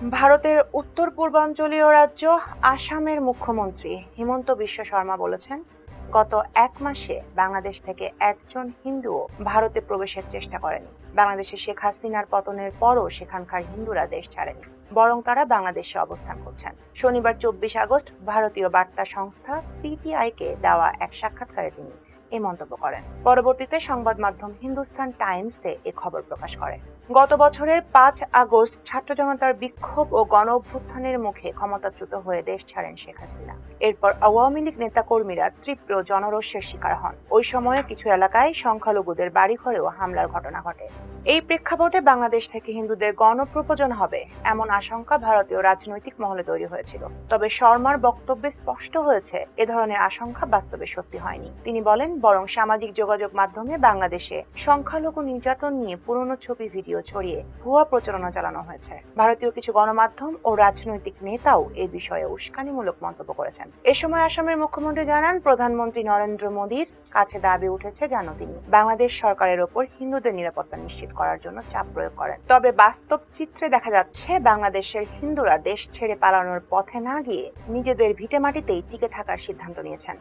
ভারতের উত্তর পূর্বাঞ্চলীয় রাজ্য আসামের মুখ্যমন্ত্রী হিমন্ত বিশ্ব শর্মা বলেছেন, গত এক মাসে বাংলাদেশ থেকে একজন হিন্দুও ভারতে প্রবেশের চেষ্টা করেনি। বাংলাদেশে শেখ হাসিনার পতনের পরও সেখানকার হিন্দুরা দেশ ছাড়েনি, বরং তারা বাংলাদেশে অবস্থান করছেন। শনিবার চব্বিশ আগস্ট ভারতীয় বার্তা সংস্থা পিটিআই কে দেওয়া এক সাক্ষাৎকারে তিনি এই মন্তব্য করেন। পরবর্তীতে সংবাদ মাধ্যম হিন্দুস্তান টাইমসে এ খবর প্রকাশ করে। গত বছরের পাঁচ আগস্ট ছাত্র জনতার বিক্ষোভ ও গণ অভ্যুত্থানের মুখে ক্ষমতাচ্যুত হয়ে দেশ ছাড়েন শেখ হাসিনা। এরপর আওয়ামী লীগ নেতাকর্মীরা তীব্র জনরোষের শিকার হন। ওই সময়ে কিছু এলাকায় সংখ্যালঘুদের বাড়িঘরেও হামলার ঘটনা ঘটে। এই প্রেক্ষাপটে বাংলাদেশ থেকে হিন্দুদের গণপ্রপোজন হবে এমন আশঙ্কা ভারতীয় রাজনৈতিক মহলে তৈরি হয়েছিল। তবে শর্মার বক্তব্যে স্পষ্ট হয়েছে, এ ধরনের আশঙ্কা বাস্তবে সত্যি হয়নি। তিনি বলেন বরং সামাজিক যোগাযোগ মাধ্যমে বাংলাদেশে সংখ্যালঘু নির্যাতন নিয়ে পুরনো ছবি, ভিডিও ছড়িয়ে ভুয়া প্রচারণা চালানো হয়েছে। ভারতীয় কিছু গণমাধ্যম ও রাজনৈতিক নেতাও এ বিষয়ে উস্কানিমূলক মন্তব্য করেছেন। এ সময় আসামের মুখ্যমন্ত্রী জানান, প্রধানমন্ত্রী নরেন্দ্র মোদীর কাছে দাবি উঠেছে যেন তিনি। বাংলাদেশ সরকারের ওপর হিন্দুদের নিরাপত্তা নিশ্চিত করার জন্য চাপ প্রয়োগ করেন। তবে বাস্তব চিত্রে দেখা যাচ্ছে, বাংলাদেশের হিন্দুরা দেশ ছেড়ে পালানোর পথে না গিয়ে নিজেদের ভিটেমাটিতেই টিকে থাকার সিদ্ধান্ত নিয়েছেন।